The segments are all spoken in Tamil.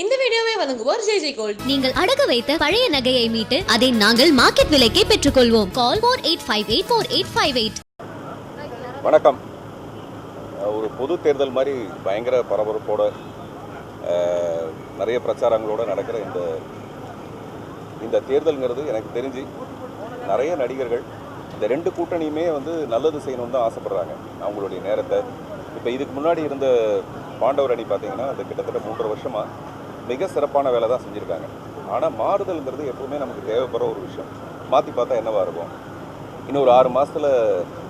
இந்த வீடியோவை வழங்குவோர் ஜெய் ஜெய் கோல்ட். நீங்கள் அடகு வைத்த பழைய நகையை மீட்டு அதை நாங்கள் மார்க்கெட் விலைக்கே பெற்றுக்கொள்வோம். Call four eight five eight four eight five eight வணக்கம். ஒரு பொது தேர்தல் மாதிரி பயங்கர பரபரப்போட நிறைய பிரச்சாரங்களோட நடக்கிற இந்த இந்த தேர்தல்ங்கிறது எனக்கு தெரிஞ்சு நிறைய நடிகர்கள் இந்த ரெண்டு கூட்டணியுமே வந்து நல்லது செய்யணும்னு தான் ஆசைப்படுறாங்க. அவங்களுடைய நேரத்தை. இப்போ இதுக்கு முன்னாடி இருந்த பாண்டவர் அணி பார்த்தீங்கன்னா அது கிட்டத்தட்ட மூன்றரை வருஷமாக மிக சிறப்பான வேலை தான் செஞ்சுருக்காங்க. ஆனால் மாறுதல்ங்கிறது எப்பவுமே நமக்கு தேவைப்படுற ஒரு விஷயம். மாற்றி பார்த்தா என்னவாக இருக்கும்? இன்னும் ஒரு ஆறு மாதத்தில்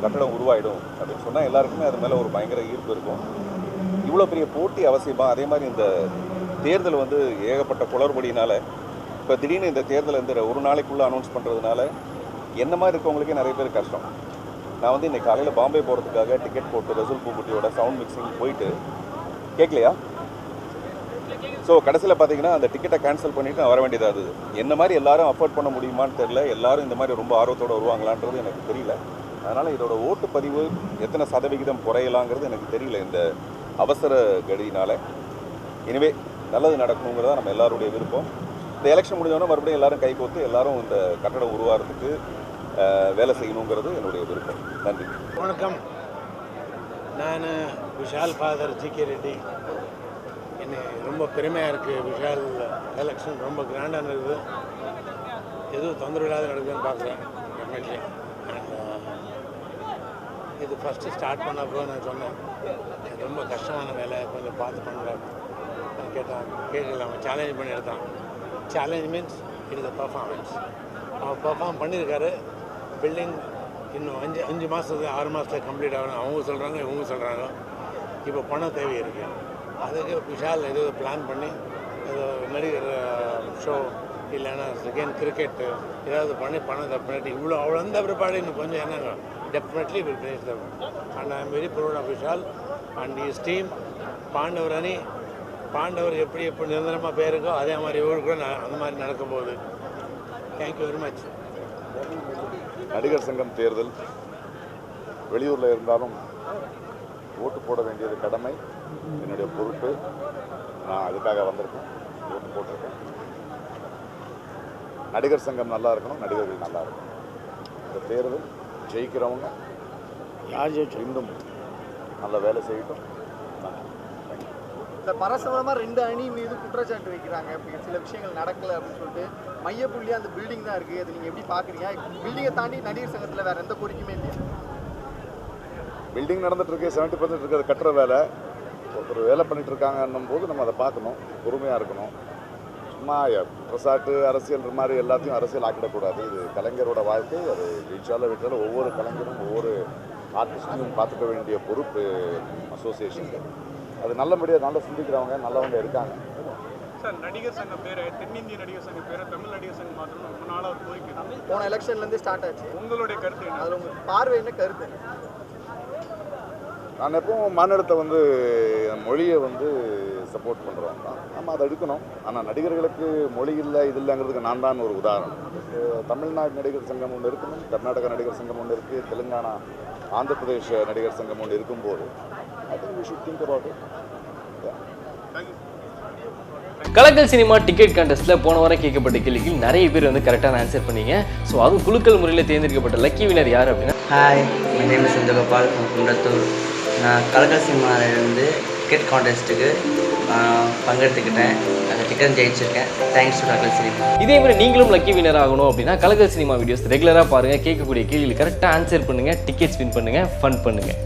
கட்டடம் உருவாயிடும் அப்படின்னு சொன்னால் எல்லாருக்குமே அது மேலே ஒரு பயங்கர ஈர்ப்பு இருக்கும். இவ்வளோ பெரிய போட்டி அவசியமாக அதே மாதிரி இந்த தேர்தல் வந்து ஏகப்பட்ட குளறுபடியினால இப்போ திடீர்னு இந்த தேர்தல் இந்த ஒரு நாளைக்குள்ளே அனௌன்ஸ் பண்ணுறதுனால என்ன மாதிரி இருக்கவங்களுக்கே நிறைய பேர் கஷ்டம். நான் வந்து இன்னைக்கு காலையில் பாம்பே போகிறதுக்காக டிக்கெட் போட்டு ரசூல் பூக்குட்டியோட சவுண்ட் மிக்சிங் போயிட்டு கேட்கலையா ஸோ கடைசியில் பார்த்தீங்கன்னா அந்த டிக்கெட்டை கேன்சல் பண்ணிட்டு நான் வர வேண்டியதாக இருந்தது. என்ன மாதிரி எல்லாரும் அஃபோர்ட் பண்ண முடியுமான்னு தெரியல. எல்லாரும் இந்த மாதிரி ரொம்ப ஆர்வத்தோட வருவாங்களான்றது எனக்கு தெரியல. அதனால் இதோட ஓட்டுப்பதிவு எத்தனை சதவிகிதம் குறையலாங்கிறது எனக்கு தெரியல இந்த அவசர கடியினால் எனவே நல்லது நடக்கணுங்கிறதா நம்ம எல்லாருடைய விருப்பம். இந்த எலெக்ஷன் முடிஞ்சோன்னா மறுபடியும் எல்லாரும் கை கோத்து எல்லாரும் இந்த கட்டடம் உருவாகிறதுக்கு வேலை செய்யணுங்கிறது என்னுடைய விருப்பம். நன்றி. வணக்கம். நான் Vishal father G K Reddy. இன்னைக்கு ரொம்ப பெருமையாக இருக்குது விஷால் எலெக்ஷன் ரொம்ப கிராண்டாக நடக்குது. எதுவும் தொந்தரவு இல்லாத நடக்குதுன்னு பார்க்குறேன். டெஃபினெட்லி அண்ட் இது ஃபஸ்ட்டு ஸ்டார்ட் பண்ணப்போ நான் சொன்னேன். ரொம்ப கஷ்டமான வேலை. கொஞ்சம் பார்த்து பண்ணுறேன் கேட்டான். கேட்கல. அவன் சேலஞ்ச் பண்ணி எடுத்தான். Challenge means it is a performance அவன் பர்ஃபார்ம் பண்ணியிருக்காரு. பில்டிங் இன்னும் அஞ்சு அஞ்சு மாதத்துக்கு ஆறு மாதத்தில் கம்ப்ளீட் ஆகணும். அவங்க சொல்கிறாங்க இவங்க சொல்கிறாங்க இப்போ பணம் தேவை இருக்குது அதுக்கு விஷால் ஏதோ பிளான் பண்ணி ஏதோ நடிகர் ஷோ இல்லைன்னா செகண்ட் கிரிக்கெட்டு ஏதாவது பண்ணி பணம் டெஃபினெட்லி இவ்வளோ அவ்வளோ அந்த பிற்பாடு இன்னும் கொஞ்சம் என்னங்க definitely will bless them and I am very proud of Vishal and his team Pandavar அணி பாண்டவர் எப்படி எப்படி நிரந்தரமாக பேருக்கோ அதே மாதிரி இவருக்கு கூட அந்த மாதிரி நடக்க போகுது தேங்க்யூ வெரி மச் நடிகர் சங்கம் தேர்தல் வெளியூரில் இருந்தாலும் ஓட்டு போட வேண்டியது கடமை. என்னுடைய பொறுப்பு நான் அதுக்காக வந்திருக்கேன். ஓட்டு போட்டிருக்கேன். நடிகர் சங்கம் நல்லா இருக்கணும் நடிகர்கள் நல்லா இருக்கணும். இந்த தேர்தல் ஜெயிக்கிறவங்க யார் ஜெயிச்சு? இன்னும் நல்ல வேலை செய்யட்டும். இந்த பரஸ்பரமா ரெண்டு அணி மீது குற்றச்சாட்டு வைக்கிறாங்க. இப்படி சில விஷயங்கள் நடக்கல அப்படின்னு சொல்லிட்டு மையப்புள்ளி அந்த பில்டிங் தான் இருக்கு. அது நீங்க எப்படி பாக்குறீங்க? பில்டிங்கை தாண்டி நடிகர் சங்கத்துல வேற எந்த கோரிக்கையுமே இல்லையா? பில்டிங் நடந்துட்டு இருக்கு செவன்ட்டி பர்சன்ட் இருக்கிறது கட்டுற வேலை. ஒருத்தர் வேலை பண்ணிட்டு இருக்காங்கன்னும் போது நம்ம அதை பார்க்கணும் பொறுமையாக இருக்கணும். சும்மா பிரசாட்டு அரசியல் மாதிரி எல்லாத்தையும் அரசியல் ஆக்கிடக்கூடாது. இது கலைஞரோட வாழ்க்கை அது இன்ஷால்ல வீட்டில் ஒவ்வொரு கலைஞரும் ஒவ்வொரு ஆர்டிஸ்டையும் பார்த்துக்க வேண்டிய பொறுப்பு அசோசியேஷன் அது நல்லபடியாக நல்லா சிந்திக்கிறவங்க நல்லவங்க இருக்காங்க. சார் நடிகர் சங்க பேரை தென்னிந்திய நடிகர் சங்க பேரை தமிழ் நடிகர் சங்கம் மாத்திரம் ரொம்ப நாளாக ஒரு கோரிக்கை போன எலெக்ஷன்ல இருந்து ஸ்டார்ட் ஆச்சு. உங்களுடைய கருத்து என்ன? அதுல உங்க பார்வை என்ன கருத்து? நான் எப்பவும் மாநிலத்தை வந்து மொழியை வந்து சப்போர்ட் பண்ணுறோம் தான். நம்ம அதை எடுக்கணும். ஆனால் நடிகர்களுக்கு மொழி இல்லை இது இல்லைங்கிறதுக்கு நான் தான் ஒரு உதாரணம். தமிழ்நாடு நடிகர் சங்கம் ஒன்று இருக்கணும் கர்நாடகா நடிகர் சங்கம் ஒன்று இருக்குது தெலுங்கானா ஆந்திர பிரதேஷ் நடிகர் சங்கம் ஒன்று இருக்கும்போது I think we should think about it Kalakkal cinema ticket கான்டெஸ்ட்டில் போன வாரம் கேட்கப்பட்ட கேள்விக்கு நிறைய பேர் வந்து கரெக்டான ஆன்சர் பண்ணீங்க. ஸோ அதுவும் குலுக்கல் முறையில் தேர்ந்தெடுக்கப்பட்ட லக்கி வினர் யார் அப்படின்னா? Hi my name from Kundrathur நான் கலக்கல் சினிமாவிலேருந்து கிரிக்கெட் கான்டெஸ்ட்டுக்கு பங்கெடுத்துக்கிட்டேன். அந்த ticket ஜெயிச்சிருக்கேன். Thanks to Kalakkal cinema. இதே மாதிரி நீங்களும் லக்கி வினர் ஆகணும் அப்படின்னா கலக்கல் சினிமா வீடியோஸ் ரெகுலராக பாருங்கள் கேட்கக்கூடிய கேள்விகள் கரெக்டாக ஆன்சர் பண்ணுங்கள் டிக்கெட்ஸ் வின் பண்ணுங்கள் ஃபன் பண்ணுங்கள்